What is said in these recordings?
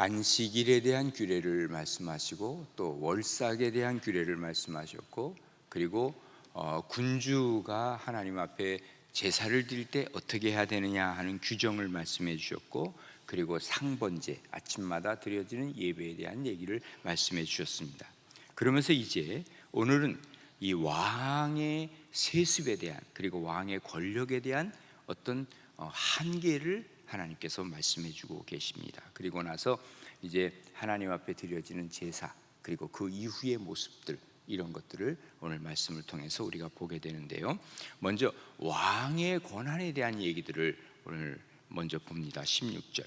안식일에 대한 규례를 말씀하시고 또 월삭에 대한 규례를 말씀하셨고 그리고 어, 군주가 하나님 앞에 제사를 드릴 때 어떻게 해야 되느냐 하는 규정을 말씀해 주셨고 그리고 상번제 아침마다 드려지는 예배에 대한 얘기를 말씀해 주셨습니다. 그러면서 이제 오늘은 이 왕의 세습에 대한 그리고 왕의 권력에 대한 어떤 어, 한계를 하나님께서 말씀해 주고 계십니다. 그리고 나서 이제 하나님 앞에 드려지는 제사 그리고 그 이후의 모습들 이런 것들을 오늘 말씀을 통해서 우리가 보게 되는데요. 먼저 왕의 권한에 대한 얘기들을 오늘 먼저 봅니다. 16절.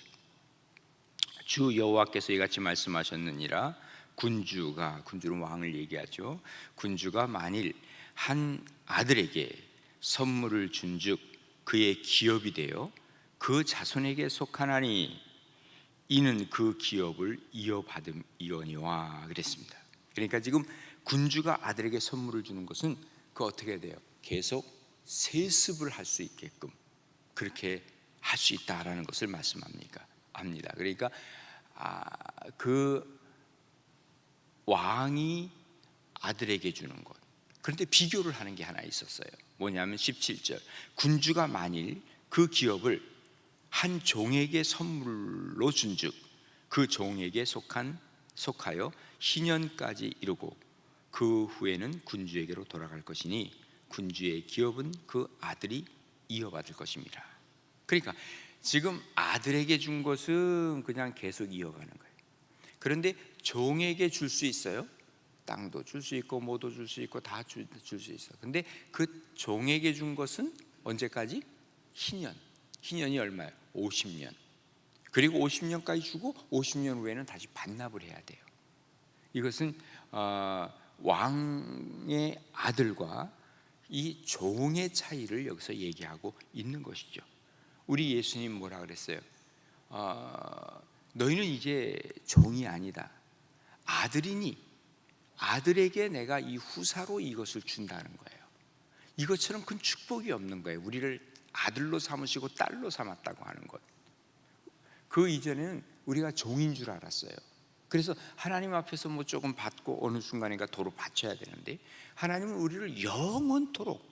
주 여호와께서 이같이 말씀하셨느니라 군주가 군주는 왕을 얘기하죠. 군주가 만일 한 아들에게 선물을 준즉 그의 기업이 되어 그 자손에게 속하나니 이는 그 기업을 이어받음이거니와 그랬습니다. 그러니까 지금 군주가 아들에게 선물을 주는 것은 그 어떻게 돼요? 계속 세습을 할 수 있게끔 그렇게 할 수 있다라는 것을 말씀합니까? 합니다. 그러니까 아, 그 왕이 아들에게 주는 것. 그런데 비교를 하는 게 하나 있었어요. 뭐냐면 17절. 군주가 만일 그 기업을 한 종에게 선물로 준즉 그 종에게 속한 속하여 희년까지 이루고 그 후에는 군주에게로 돌아갈 것이니 군주의 기업은 그 아들이 이어받을 것입니다. 그러니까 지금 아들에게 준 것은 그냥 계속 이어가는 거예요. 그런데 종에게 줄 수 있어요. 땅도 줄 수 있고 뭐도 줄 수 있고 다 줄 수 있어. 근데 그 종에게 준 것은 언제까지? 희년. 희년이 얼마예요? 50년. 그리고 50년까지 주고 50년 후에는 다시 반납을 해야 돼요. 이것은 어, 왕의 아들과 이 종의 차이를 여기서 얘기하고 있는 것이죠. 우리 예수님 뭐라 그랬어요? 어, 너희는 이제 종이 아니다. 아들이니 아들에게 내가 이 후사로 이것을 준다는 거예요. 이것처럼 큰 축복이 없는 거예요. 우리를 아들로 삼으시고 딸로 삼았다고 하는 것. 그 이전에는 우리가 종인 줄 알았어요. 그래서 하나님 앞에서 뭐 조금 받고 어느 순간인가 도로 바쳐야 되는데 하나님은 우리를 영원토록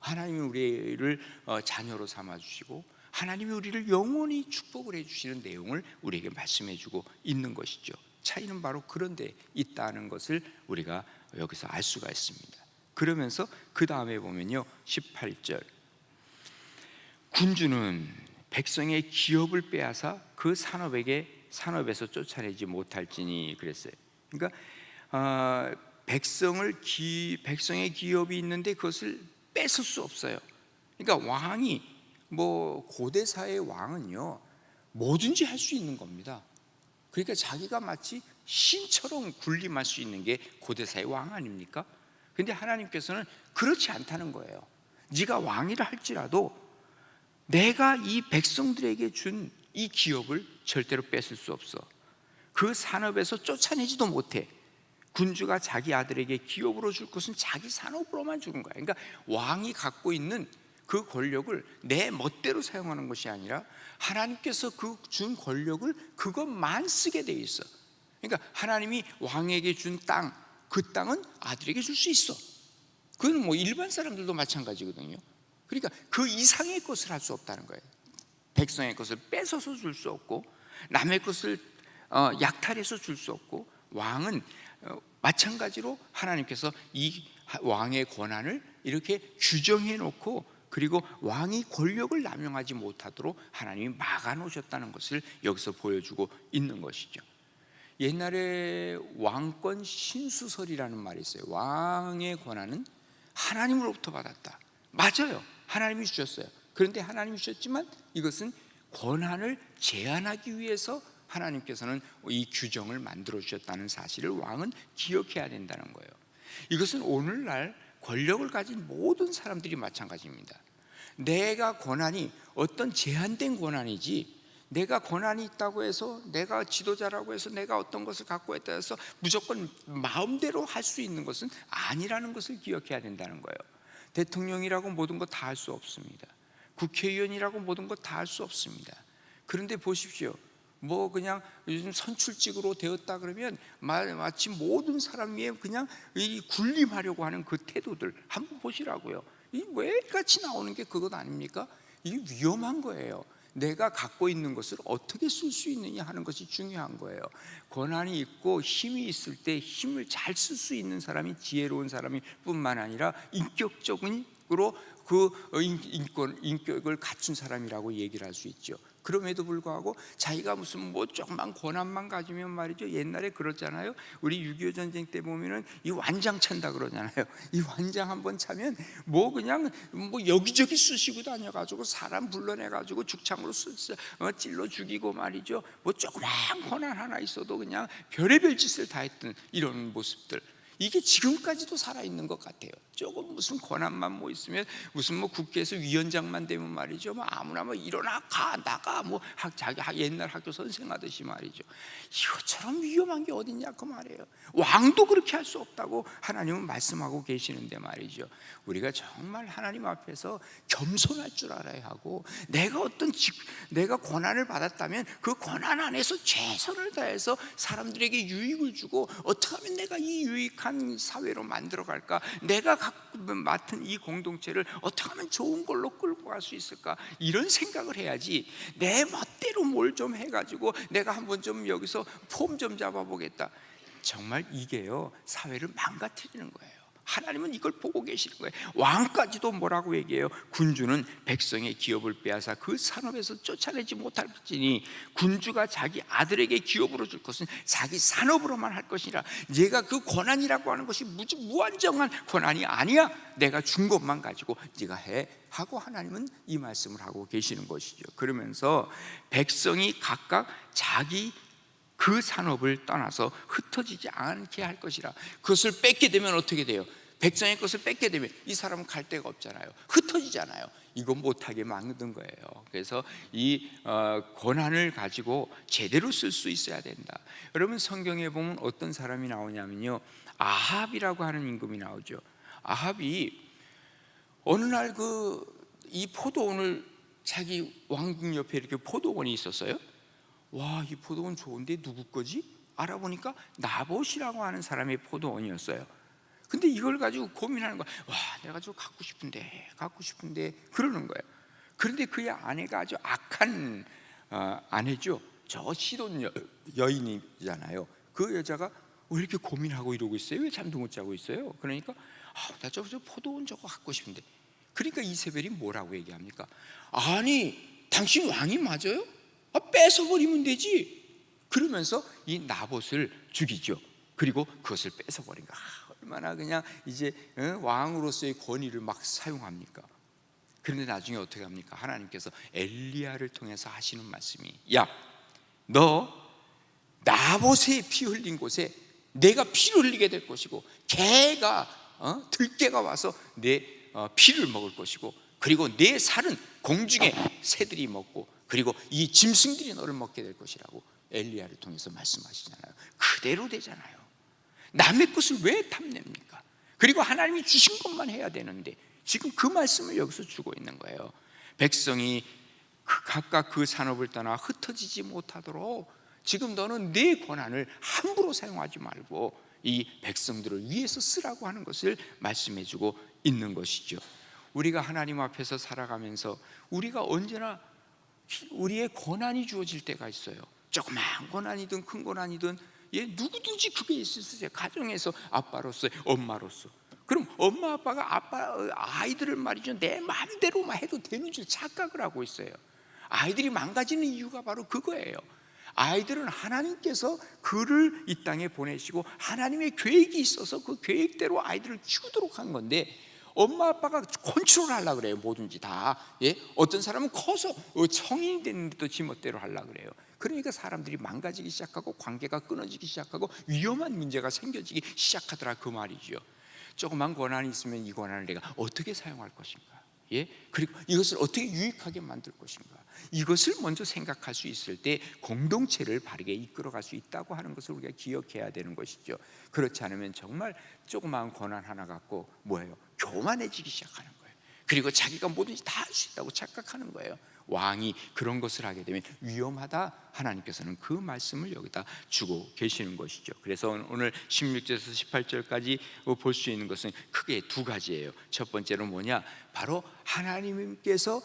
하나님이 우리를 어, 자녀로 삼아 주시고 하나님이 우리를 영원히 축복을 해 주시는 내용을 우리에게 말씀해 주고 있는 것이죠. 차이는 바로 그런 데 있다는 것을 우리가 여기서 알 수가 있습니다. 그러면서 그 다음에 보면요. 18절. 군주는 백성의 기업을 빼앗아 그 산업에게 산업에서 쫓아내지 못할지니 그랬어요. 그러니까 어, 백성을 기, 백성의 기업이 있는데 그것을 뺏을 수 없어요. 그러니까 왕이 뭐 고대 사의 왕은요 뭐든지 할 수 있는 겁니다. 그러니까 자기가 마치 신처럼 군림할 수 있는 게 고대 사의 왕 아닙니까? 근데 하나님께서는 그렇지 않다는 거예요. 네가 왕이라 할지라도 내가 이 백성들에게 준 이 기업을 절대로 뺏을 수 없어. 그 산업에서 쫓아내지도 못해. 군주가 자기 아들에게 기업으로 줄 것은 자기 산업으로만 주는 거야. 그러니까 왕이 갖고 있는 그 권력을 내 멋대로 사용하는 것이 아니라 하나님께서 그 준 권력을 그것만 쓰게 돼 있어. 그러니까 하나님이 왕에게 준 땅, 그 땅은 아들에게 줄 수 있어. 그건 뭐 일반 사람들도 마찬가지거든요. 그러니까 그 이상의 것을 할 수 없다는 거예요. 백성의 것을 뺏어서 줄 수 없고 남의 것을 어, 약탈해서 줄 수 없고 왕은 어, 마찬가지로 하나님께서 이 왕의 권한을 이렇게 규정해 놓고 그리고 왕이 권력을 남용하지 못하도록 하나님이 막아 놓으셨다는 것을 여기서 보여주고 있는 것이죠. 옛날에 왕권 신수설이라는 말이 있어요. 왕의 권한은 하나님으로부터 받았다. 맞아요. 하나님이 주셨어요. 그런데 하나님이 주셨지만 이것은 권한을 제한하기 위해서 하나님께서는 이 규정을 만들어 주셨다는 사실을 왕은 기억해야 된다는 거예요. 이것은 오늘날 권력을 가진 모든 사람들이 마찬가지입니다. 내가 권한이 어떤 제한된 권한이지 내가 권한이 있다고 해서 내가 지도자라고 해서 내가 어떤 것을 갖고 있다 해서 무조건 마음대로 할 수 있는 것은 아니라는 것을 기억해야 된다는 거예요. 대통령이라고 모든 것다할 수 없습니다. 국회의원이라고 모든 것다할 수 없습니다. 그런데 보십시오. 뭐 그냥 요즘 선출직으로 되었다 그러면 마- 마치 모든 사람이 그냥 이 군림하려고 하는 그 태도들 한번 보시라고요. 이 왜 같이 나오는 게 그것 아닙니까? 이게 위험한 거예요. 내가 갖고 있는 것을 어떻게 쓸 수 있느냐 하는 것이 중요한 거예요. 권한이 있고 힘이 있을 때 힘을 잘 쓸 수 있는 사람이 지혜로운 사람이 뿐만 아니라 인격적으로 그 인- 인권, 인격을 갖춘 사람이라고 얘기를 할 수 있죠. 그럼에도 불구하고 자기가 무슨 뭐 조그만 권한만 가지면 말이죠. 옛날에 그렇잖아요. 우리 6.25 전쟁 때 보면은 이 완장 찬다 그러잖아요. 이 완장 한번 차면 뭐 그냥 뭐 여기저기 쑤시고 다녀가지고 사람 불러내가지고 죽창으로 쑤- 어, 찔러 죽이고 말이죠. 뭐 조그만 권한 하나 있어도 그냥 별의별 짓을 다 했던 이런 모습들. 이게 지금까지도 살아 있는 것 같아요. 조금 무슨 권한만 뭐 있으면 무슨 뭐 국회에서 위원장만 되면 말이죠. 뭐 아무나 뭐 일어나 가 나가 뭐 학, 자기 학- 옛날 학교 선생 하듯이 말이죠. 이것처럼 위험한 게 어딨냐 그 말이에요. 왕도 그렇게 할 수 없다고 하나님은 말씀하고 계시는데 말이죠. 우리가 정말 하나님 앞에서 겸손할 줄 알아야 하고 내가 어떤 직, 내가 권한을 받았다면 그 권한 안에서 최선을 다해서 사람들에게 유익을 주고 어떻게 하면 내가 이 유익한 사회로 만들어 갈까? 내가 갖고 맡은 이 공동체를 어떻게 하면 좋은 걸로 끌고 갈 수 있을까? 이런 생각을 해야지 내 멋대로 뭘 좀 해가지고 내가 한번 좀 여기서 폼 좀 잡아보겠다. 정말 이게요 사회를 망가뜨리는 거예요. 하나님은 이걸 보고 계시는 거예요. 왕까지도 뭐라고 얘기해요? 군주는 백성의 기업을 빼앗아 그 산업에서 쫓아내지 못할 지니 군주가 자기 아들에게 기업으로 줄 것은 자기 산업으로만 할 것이라. 얘가 그 권한이라고 하는 것이 무지 무한정한 권한이 아니야. 내가 준 것만 가지고 네가 해 하고 하나님은 이 말씀을 하고 계시는 것이죠. 그러면서 백성이 각각 자기 그 산업을 떠나서 흩어지지 않게 할 것이라. 그것을 뺏게 되면 어떻게 돼요? 백성의 것을 뺏게 되면 이 사람은 갈 데가 없잖아요. 흩어지잖아요. 이거 못하게 만든 거예요. 그래서 이 어, 권한을 가지고 제대로 쓸 수 있어야 된다. 여러분 성경에 보면 어떤 사람이 나오냐면요, 아합이라고 하는 임금이 나오죠. 아합이 어느 날 그 이 포도원을 자기 왕궁 옆에 이렇게 포도원이 있었어요. 와, 이 포도원 좋은데 누구 거지? 알아보니까 나봇이라고 하는 사람의 포도원이었어요. 근데 이걸 가지고 고민하는 거야. 와, 내가 저 갖고 싶은데, 갖고 싶은데 그러는 거예요. 그런데 그의 아내가 아주 악한 어, 아내죠. 저 시돈 여, 여인이잖아요. 그 여자가 왜 이렇게 고민하고 이러고 있어요? 왜 잠도 못 자고 있어요? 그러니까 아, 나저 저 포도원 저거 갖고 싶은데. 그러니까 이세벨이 뭐라고 얘기합니까? 아니, 당신 왕이 맞아요? 아, 뺏어 버리면 되지. 그러면서 이 나봇을 죽이죠. 그리고 그것을 뺏어 버린 거. 아, 얼마나 그냥 이제 어, 왕으로서의 권위를 막 사용합니까? 그런데 나중에 어떻게 합니까? 하나님께서 엘리야를 통해서 하시는 말씀이 야, 너 나봇의 피 흘린 곳에 내가 피를 흘리게 될 것이고 개가 어? 들개가 와서 내 어, 피를 먹을 것이고 그리고 내 살은 공중의 새들이 먹고 그리고 이 짐승들이 너를 먹게 될 것이라고 엘리야를 통해서 말씀하시잖아요. 그대로 되잖아요. 남의 것을 왜 탐냅니까? 그리고 하나님이 주신 것만 해야 되는데 지금 그 말씀을 여기서 주고 있는 거예요. 백성이 그 각각 그 산업을 떠나 흩어지지 못하도록 지금 너는 내 권한을 함부로 사용하지 말고 이 백성들을 위해서 쓰라고 하는 것을 말씀해 주고 있는 것이죠. 우리가 하나님 앞에서 살아가면서 우리가 언제나 우리의 권한이 주어질 때가 있어요. 조그만 권한이든 큰 권한이든 예, 누구든지 그게 있을 수 있어요. 가정에서 아빠로서, 엄마로서. 그럼 엄마 아빠가 아빠 아이들을 말이죠 내 마음대로만 해도 되는 줄 착각을 하고 있어요. 아이들이 망가지는 이유가 바로 그거예요. 아이들은 하나님께서 그를 이 땅에 보내시고 하나님의 계획이 있어서 그 계획대로 아이들을 키우도록 한 건데 엄마 아빠가 컨트롤 하려 그래요 뭐든지 다 예? 어떤 사람은 커서 어, 성인이 됐는데도 지멋대로 하려 그래요 그러니까 사람들이 망가지기 시작하고 관계가 끊어지기 시작하고 위험한 문제가 생겨지기 시작하더라 그 말이죠. 조그만 권한이 있으면 이 권한을 내가 어떻게 사용할 것인가? 예? 그리고 이것을 어떻게 유익하게 만들 것인가? 이것을 먼저 생각할 수 있을 때 공동체를 바르게 이끌어갈 수 있다고 하는 것을 우리가 기억해야 되는 것이죠. 그렇지 않으면 정말 조그마한 권한 하나 갖고 뭐예요? 교만해지기 시작하는 거예요. 그리고 자기가 뭐든지 다 할 수 있다고 착각하는 거예요 왕이 그런 것을 하게 되면 위험하다. 하나님께서는 그 말씀을 여기다 주고 계시는 것이죠. 그래서 오늘 16절에서 18절까지 볼 수 있는 것은 크게 두 가지예요. 첫 번째로 뭐냐? 바로 하나님께서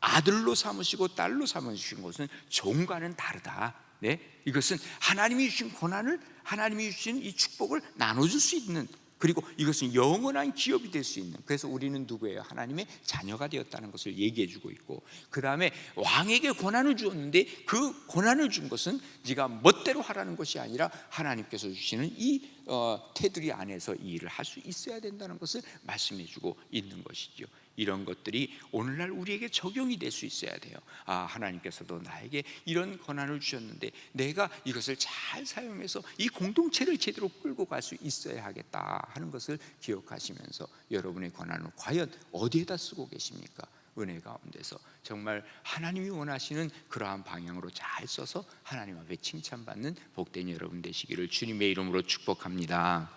아들로 삼으시고 딸로 삼으신 것은 종과는 다르다. 네? 이것은 하나님이 주신 권한을 하나님이 주신 이 축복을 나눠줄 수 있는 그리고 이것은 영원한 기업이 될 수 있는 그래서 우리는 누구예요? 하나님의 자녀가 되었다는 것을 얘기해 주고 있고 그 다음에 왕에게 권한을 주었는데 그 권한을 준 것은 네가 멋대로 하라는 것이 아니라 하나님께서 주시는 이 어, 테두리 안에서 이 일을 할 수 있어야 된다는 것을 말씀해 주고 있는 것이죠 이런 것들이 오늘날 우리에게 적용이 될 수 있어야 돼요. 아, 하나님께서도 나에게 이런 권한을 주셨는데 내가 이것을 잘 사용해서 이 공동체를 제대로 끌고 갈 수 있어야 하겠다 하는 것을 기억하시면서 여러분의 권한을 과연 어디에다 쓰고 계십니까? 은혜 가운데서 정말 하나님이 원하시는 그러한 방향으로 잘 써서 하나님 앞에 칭찬받는 복된 여러분 되시기를 주님의 이름으로 축복합니다.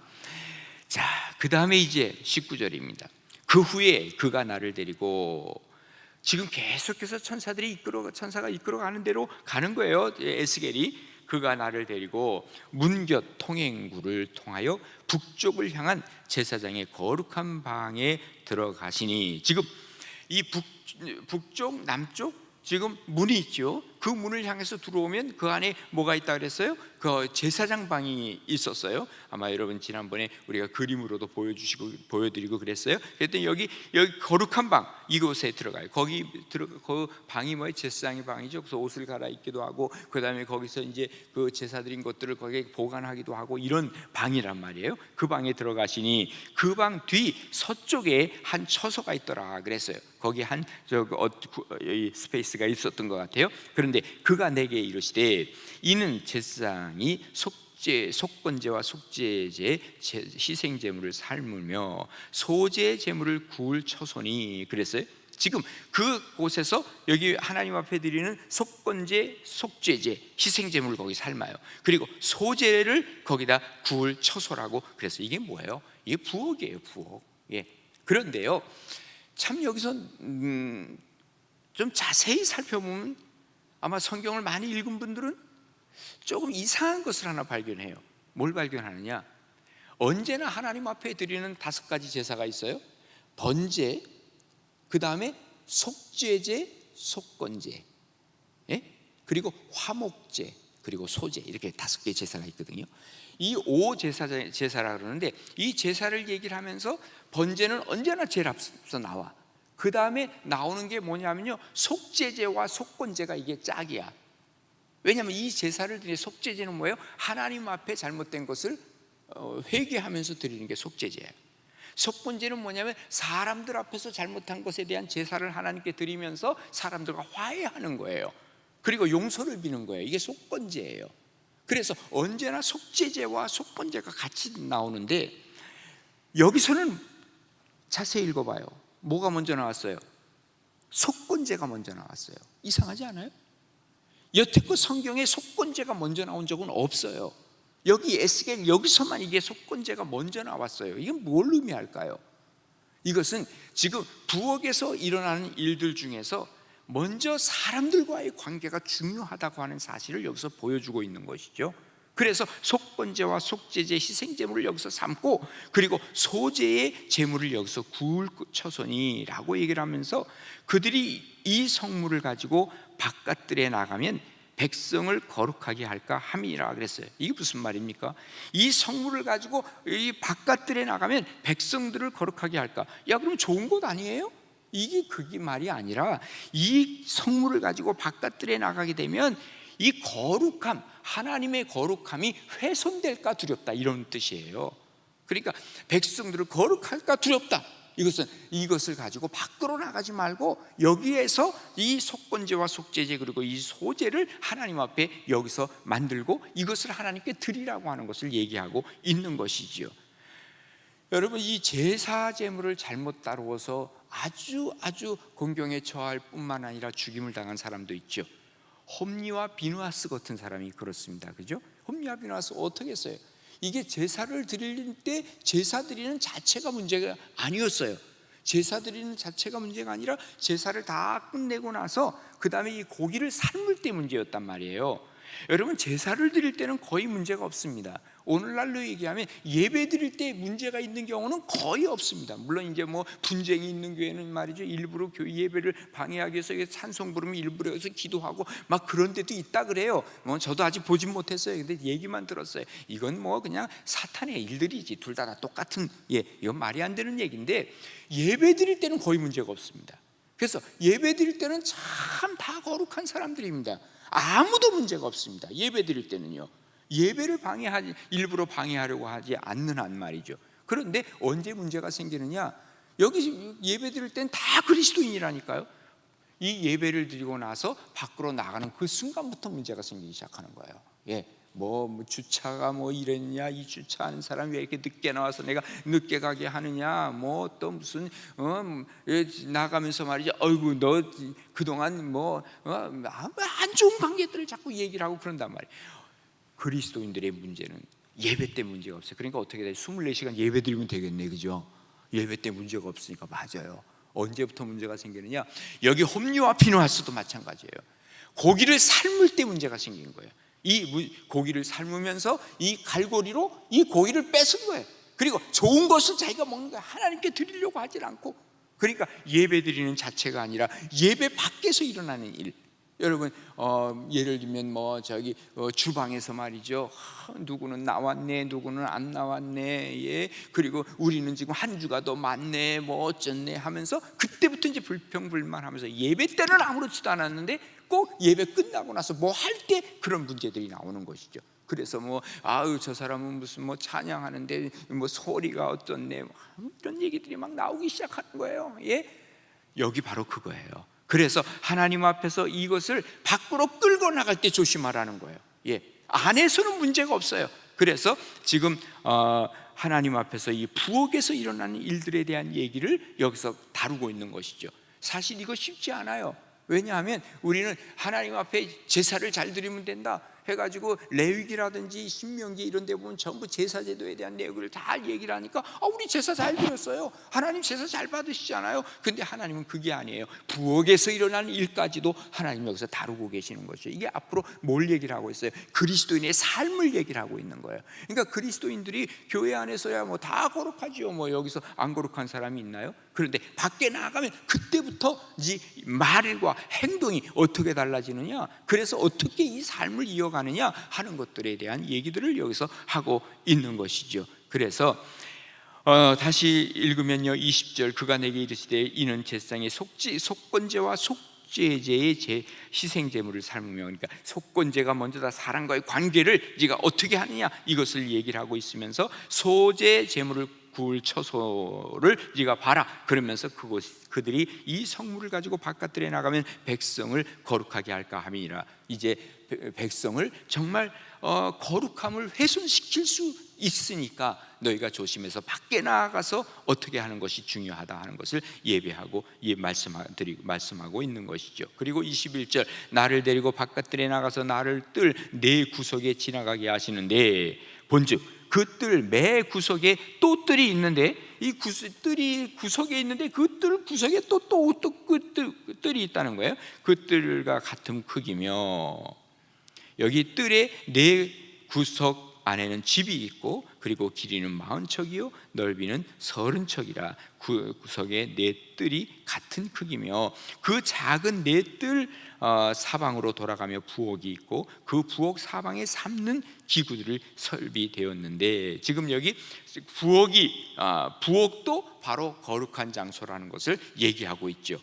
자, 그 다음에 이제 19절입니다. 그 후에 그가 나를 데리고 지금 계속해서 천사들이 이끌어 천사가 이끌어 가는 대로 가는 거예요. 에스겔이 그가 나를 데리고 문곁 통행구를 통하여 북쪽을 향한 제사장의 거룩한 방에 들어가시니 지금 이 북, 북쪽 남쪽 지금 문이 있죠. 그 문을 향해서 들어오면 그 안에 뭐가 있다 그랬어요? 그 제사장 방이 있었어요. 아마 여러분 지난번에 우리가 그림으로도 보여주시고 보여드리고 그랬어요. 그랬더니 여기 여기 거룩한 방 이곳에 들어가요. 거기 들어 그 방이 뭐예요? 제사장의 방이죠. 그래서 옷을 갈아입기도 하고 그 다음에 거기서 이제 그 제사드린 것들을 거기에 보관하기도 하고 이런 방이란 말이에요. 그 방에 들어가시니 그 방 뒤 서쪽에 한 처소가 있더라 그랬어요. 거기 한저 어, 스페이스가 있었던 것 같아요. 그런 데 그가 내게 이르시되 이는 제사장이 속죄 속건제와 속죄제 희생 제물을 삶으며 소제 제물을 구울 처소니 그랬어요. 지금 그 곳에서 여기 하나님 앞에 드리는 속건제, 속죄제, 희생 제물을 거기 삶아요. 그리고 소제를 거기다 구울 처소라고 그래서 이게 뭐예요? 이게 부엌이에요, 부엌. 예. 그런데요. 참 여기서 음, 좀 자세히 살펴보면 아마 성경을 많이 읽은 분들은 조금 이상한 것을 하나 발견해요. 뭘 발견하느냐? 언제나 하나님 앞에 드리는 다섯 가지 제사가 있어요. 번제, 그 다음에 속죄제, 속건제, 예? 그리고 화목제, 그리고 소제 이렇게 다섯 개 제사가 있거든요. 이 오 제사 제사라 그러는데 이 제사를 얘기를 하면서 번제는 언제나 제일 앞서 나와. 그 다음에 나오는 게 뭐냐면요 속죄제와 속건제가 이게 짝이야. 왜냐하면 이 제사를 드리는 속죄제는 뭐예요? 하나님 앞에 잘못된 것을 어, 회개하면서 드리는 게 속죄제예요. 속건제는 뭐냐면 사람들 앞에서 잘못한 것에 대한 제사를 하나님께 드리면서 사람들과 화해하는 거예요. 그리고 용서를 비는 거예요. 이게 속건제예요. 그래서 언제나 속죄제와 속건제가 같이 나오는데 여기서는 자세히 읽어봐요. 뭐가 먼저 나왔어요? 속건제가 먼저 나왔어요. 이상하지 않아요? 여태껏 성경에 속건제가 먼저 나온 적은 없어요. 여기 에스겔 여기서만 이게 속건제가 먼저 나왔어요. 이건 뭘 의미할까요? 이것은 지금 부엌에서 일어나는 일들 중에서 먼저 사람들과의 관계가 중요하다고 하는 사실을 여기서 보여주고 있는 것이죠. 그래서 속건제와 속죄제 희생제물을 여기서 삼고 그리고 소제의 제물을 여기서 구울 처소니라고 얘기를 하면서 그들이 이 성물을 가지고 바깥들에 나가면 백성을 거룩하게 할까 함이라 그랬어요. 이게 무슨 말입니까? 이 성물을 가지고 이 바깥들에 나가면 백성들을 거룩하게 할까? 야, 그럼 좋은 것 아니에요? 이게 그게 말이 아니라 이 성물을 가지고 바깥들에 나가게 되면 이 거룩함, 하나님의 거룩함이 훼손될까 두렵다 이런 뜻이에요. 그러니까 백성들을 거룩할까 두렵다. 이것은 이것을 가지고 밖으로 나가지 말고 여기에서 이 속건제와 속죄제 그리고 이 소제를 하나님 앞에 여기서 만들고 이것을 하나님께 드리라고 하는 것을 얘기하고 있는 것이지요. 여러분 이 제사 제물을 잘못 다루어서 아주 아주 공경에 처할 뿐만 아니라 죽임을 당한 사람도 있죠. 홈리와 비누아스 같은 사람이 그렇습니다. 그죠? 홈리와 비누아스 어떻게 했어요? 이게 제사를 드릴 때 제사 드리는 자체가 문제가 아니었어요. 제사 드리는 자체가 문제가 아니라 제사를 다 끝내고 나서 그 다음에 이 고기를 삶을 때 문제였단 말이에요. 여러분 제사를 드릴 때는 거의 문제가 없습니다. 오늘날로 얘기하면 예배 드릴 때 문제가 있는 경우는 거의 없습니다. 물론 이제 뭐 분쟁이 있는 교회는 말이죠. 일부러 교회 예배를 방해하기 위해서 찬송 부르면 일부러 여기서 기도하고 막 그런 데도 있다 그래요. 뭐 저도 아직 보진 못했어요. 근데 얘기만 들었어요. 이건 뭐 그냥 사탄의 일들이지. 둘다 똑같은 예, 이건 말이 안 되는 얘기인데 예배 드릴 때는 거의 문제가 없습니다. 그래서 예배 드릴 때는 참 다 거룩한 사람들입니다. 아무도 문제가 없습니다. 예배 드릴 때는요. 예배를 방해하지 일부러 방해하려고 하지 않는 한 말이죠. 그런데 언제 문제가 생기느냐? 여기 예배 드릴 땐 다 그리스도인이라니까요. 이 예배를 드리고 나서 밖으로 나가는 그 순간부터 문제가 생기기 시작하는 거예요. 예. 뭐, 뭐 주차가 뭐 이랬냐? 이 주차하는 사람이 왜 이렇게 늦게 나와서 내가 늦게 가게 하느냐? 뭐 또 무슨 어, 예, 나가면서 말이죠 어이구 너 그동안 뭐안 어, 좋은 관계들을 자꾸 얘기를 하고 그런단 말이에요 그리스도인들의 문제는 예배 때 문제가 없어요. 그러니까 어떻게 돼? 24시간 예배 드리면 되겠네 그죠? 예배 때 문제가 없으니까 맞아요. 언제부터 문제가 생기느냐? 여기 홈리와 피노하스도 마찬가지예요. 고기를 삶을 때 문제가 생긴 거예요 이 고기를 삶으면서 이 갈고리로 이 고기를 뺏은 거예요. 그리고 좋은 것을 자기가 먹는 거예요. 하나님께 드리려고 하질 않고. 그러니까 예배 드리는 자체가 아니라 예배 밖에서 일어나는 일. 여러분 어, 예를 들면 뭐 저기 어, 주방에서 말이죠 하, 누구는 나왔네 누구는 안 나왔네 예 그리고 우리는 지금 한 주가 더 많네 뭐 어쩌네 하면서 그때부터 이제 불평불만하면서 예배 때는 아무렇지도 않았는데 꼭 예배 끝나고 나서 뭐 할 때 그런 문제들이 나오는 것이죠. 그래서 뭐 아유 저 사람은 무슨 뭐 찬양하는데 뭐 소리가 어떻네 뭐 이런 얘기들이 막 나오기 시작하는 거예요. 예, 여기 바로 그거예요. 그래서 하나님 앞에서 이것을 밖으로 끌고 나갈 때 조심하라는 거예요. 예, 안에서는 문제가 없어요. 그래서 지금 어, 하나님 앞에서 이 부엌에서 일어나는 일들에 대한 얘기를 여기서 다루고 있는 것이죠. 사실 이거 쉽지 않아요. 왜냐하면 우리는 하나님 앞에 제사를 잘 드리면 된다. 해가지고 레위기라든지 신명기 이런 데 보면 전부 제사 제도에 대한 내용을 다 얘기를 하니까 아 우리 제사 잘 드렸어요. 하나님 제사 잘 받으시잖아요. 근데 하나님은 그게 아니에요. 부엌에서 일어나는 일까지도 하나님 여기서 다루고 계시는 거죠. 이게 앞으로 뭘 얘기를 하고 있어요? 그리스도인의 삶을 얘기를 하고 있는 거예요. 그러니까 그리스도인들이 교회 안에서야 뭐 다 거룩하지요. 뭐 여기서 안 거룩한 사람이 있나요? 그런데 밖에 나가면 그때부터 이 말과 행동이 어떻게 달라지느냐? 그래서 어떻게 이 삶을 이어 가느냐 하는 것들에 대한 얘기들을 여기서 하고 있는 것이죠. 그래서 어, 다시 읽으면요 20절 그가 내게 이르시되 이는 제상의 속지 속건제와 속죄제의 제 희생 제물을 삶으며 그러니까 속건제가 먼저 다 사람과의 관계를 네가 어떻게 하느냐 이것을 얘기를 하고 있으면서 소제 제물을 구울 처소를 네가 봐라 그러면서 그곳 그들이 이 성물을 가지고 바깥들에 나가면 백성을 거룩하게 할까 함이니라 이제 백성을 정말 어, 거룩함을 훼손시킬 수 있으니까 너희가 조심해서 밖에 나가서 어떻게 하는 것이 중요하다 하는 것을 예배하고 예, 말씀드리고 말씀하고 있는 것이죠. 그리고 21절 나를 데리고 바깥들에 나가서 나를 뜰 내 구석에 지나가게 하시는데 본즉 그 뜰 매 구석에 또 뜰이 있는데 이 구석, 뜰이 구석에 있는데 그 뜰 구석에 또 또 또그 그 뜰이 있다는 거예요. 그 뜰과 같은 크기며 여기 뜰에 네 구석 안에는 집이 있고 그리고 길이는 마흔 척이요 넓이는 서른 척이라 구석에 네 뜰이 같은 크기며 그 작은 네뜰 어, 사방으로 돌아가며 부엌이 있고 그 부엌 사방에 삼는 기구들을 설비되었는데 지금 여기 부엌이 아, 부엌도 바로 거룩한 장소라는 것을 얘기하고 있죠.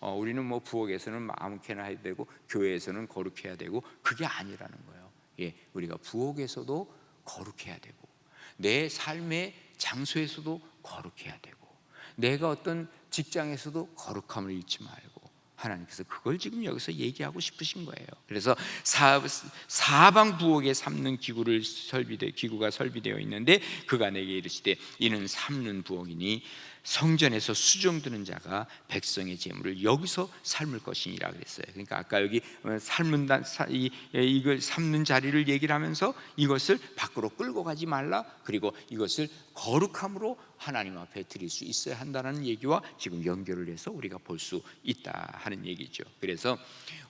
어, 우리는 뭐 부엌에서는 아무렇게나 해야 되고 교회에서는 거룩해야 되고 그게 아니라는 거예요. 예, 우리가 부엌에서도 거룩해야 되고 내 삶의 장소에서도 거룩해야 되고 내가 어떤 직장에서도 거룩함을 잃지 말고 하나님께서 그걸 지금 여기서 얘기하고 싶으신 거예요. 그래서 사, 사방 부엌에 삼는 기구를 설비되 기구가 설비되어 있는데 그가 내게 이르시되 이는 삼는 부엌이니 성전에서 수정드는 자가 백성의 재물을 여기서 삶을 것이니라 그랬어요. 그러니까 아까 여기 어, 사- 이 예, 이걸 삶는 자리를 얘기를 하면서 이것을 밖으로 끌고 가지 말라. 그리고 이것을 거룩함으로 하나님 앞에 드릴 수 있어야 한다는 얘기와 지금 연결을 해서 우리가 볼 수 있다 하는 얘기죠. 그래서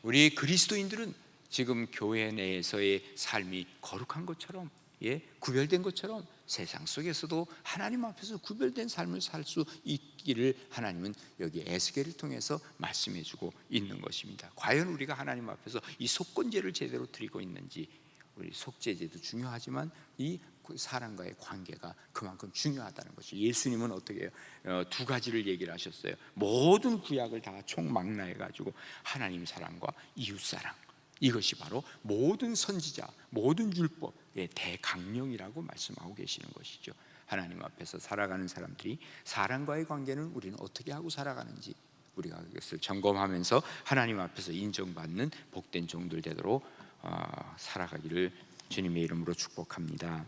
우리 그리스도인들은 지금 교회 내에서의 삶이 거룩한 것처럼 예, 구별된 것처럼 세상 속에서도 하나님 앞에서 구별된 삶을 살 수 있기를 하나님은 여기 에스겔을 통해서 말씀해 주고 있는 것입니다. 과연 우리가 하나님 앞에서 이 속건제를 제대로 드리고 있는지 우리 속죄제도 중요하지만 이 사람과의 관계가 그만큼 중요하다는 것이 예수님은 어떻게 해요? 어, 두 가지를 얘기를 하셨어요. 모든 구약을 다 총망라해 가지고 하나님 사랑과 이웃 사랑 이것이 바로 모든 선지자, 모든 율법의 대강령이라고 말씀하고 계시는 것이죠. 하나님 앞에서 살아가는 사람들이 사람과의 관계는 우리는 어떻게 하고 살아가는지 우리가 그것을 점검하면서 하나님 앞에서 인정받는 복된 종들 되도록 어, 살아가기를 주님의 이름으로 축복합니다.